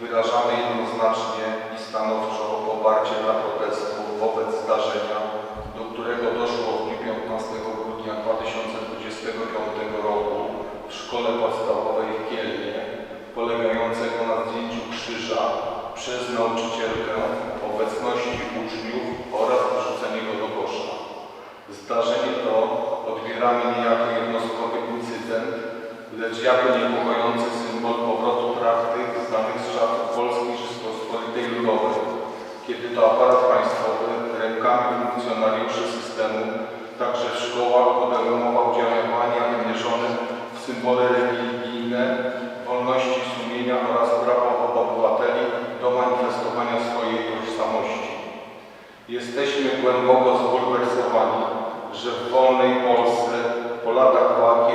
Wyrażamy jednoznacznie i stanowczo poparcie dla protestu wobec zdarzenia, do którego doszło w dniu 15 grudnia 2025 roku w szkole podstawowej w Kielnie, polegającego na zdjęciu krzyża przez nauczyciela kiedy to aparat państwowy rękami funkcjonariuszy systemu, także w szkołach podejmował działania wymierzone w symbole religijne, wolności sumienia oraz prawo obywateli do manifestowania swojej tożsamości. Jesteśmy głęboko zbulwersowani, że w wolnej Polsce po latach walki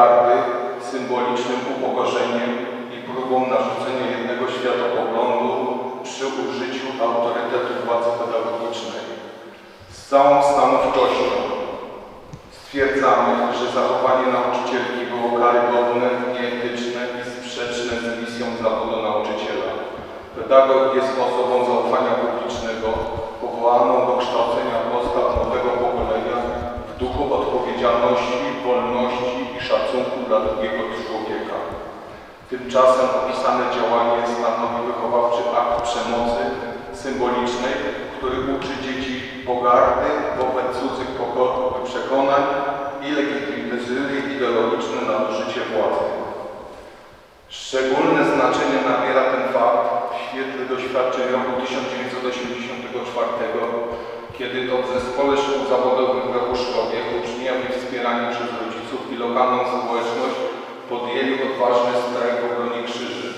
pogardy, symbolicznym upokorzeniem i próbą narzucenia jednego światopoglądu przy użyciu autorytetu władzy pedagogicznej. Z całą stanowczością stwierdzamy, że zachowanie nauczycielki było karygodne, nieetyczne i sprzeczne z misją zawodu nauczyciela. Pedagog jest osobą zaufania publicznego, powołaną do kształcenia postaw nowego pokolenia w duchu odpowiedzialności, dla drugiego człowieka. Tymczasem opisane działanie stanowi wychowawczy akt przemocy symbolicznej, który uczy dzieci pogardy wobec cudzych przekonań i legitymizuje ideologiczne nadużycie władzy. Szczególne znaczenie nabiera ten fakt w świetle doświadczeń roku 1984, kiedy to w Zespole Szkół Zawodowych we Łuszkowie uczniowie wspierani przez rodziców i lokalną społeczność podjęli odważny strajk w obronie krzyży.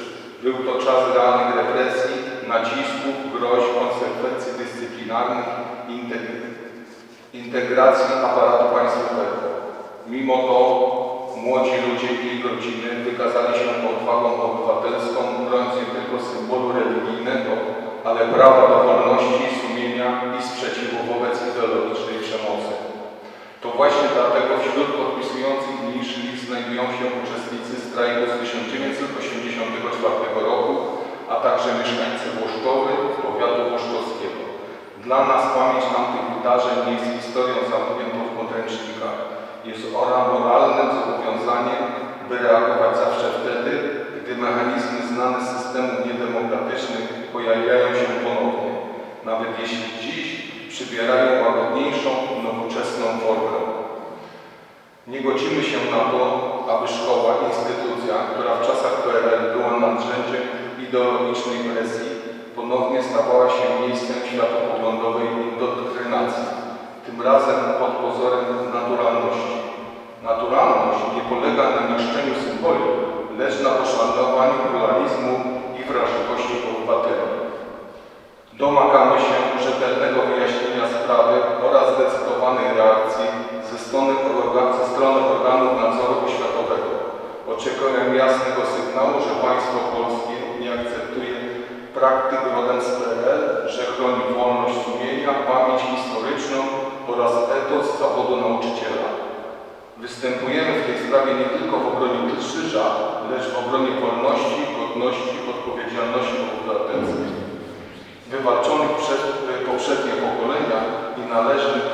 Był to czas realnych represji, nacisków, groźb, konsekwencji dyscyplinarnych integracji aparatu państwowego. Mimo to młodzi ludzie i ich rodziny wykazali się odwagą obywatelską, broniąc nie tylko symbolu religijnego, ale prawa do wolności, sumienia i sprzeciwu wobec ideologicznej przemocy. To właśnie dlatego wśród podpisujących Dla nas pamięć tamtych wydarzeń nie jest historią zamkniętą w podręcznikach. Jest ona moralnym zobowiązaniem, by reagować zawsze wtedy, gdy mechanizmy znane z systemów niedemokratycznych pojawiają się ponownie, nawet jeśli dziś przybierają łagodniejszą, nowoczesną formę. Nie godzimy się na to, aby szkoła, instytucja, która w czasach PRL była nadrzędziem ideologicznej presji, ponownie stawała się miejscem światopoglądowej indoktrynacji, tym razem pod pozorem naturalności. Naturalność nie polega na niszczeniu symboli, lecz na poszanowaniu pluralizmu i wrażliwości obywateli. Domagamy się rzetelnego wyjaśnienia sprawy oraz zdecydowanej reakcji ze strony, ze strony organów nadzoru oświatowego. Oczekujemy jasnego sygnału, że państwo polskie praktyk rodem z PRL, że chroni wolność sumienia, pamięć historyczną oraz etos zawodu nauczyciela. Występujemy w tej sprawie nie tylko w obronie krzyża, lecz w obronie wolności, godności, odpowiedzialności obywatelskiej, wywalczonych przez e, poprzednie pokolenia i należnych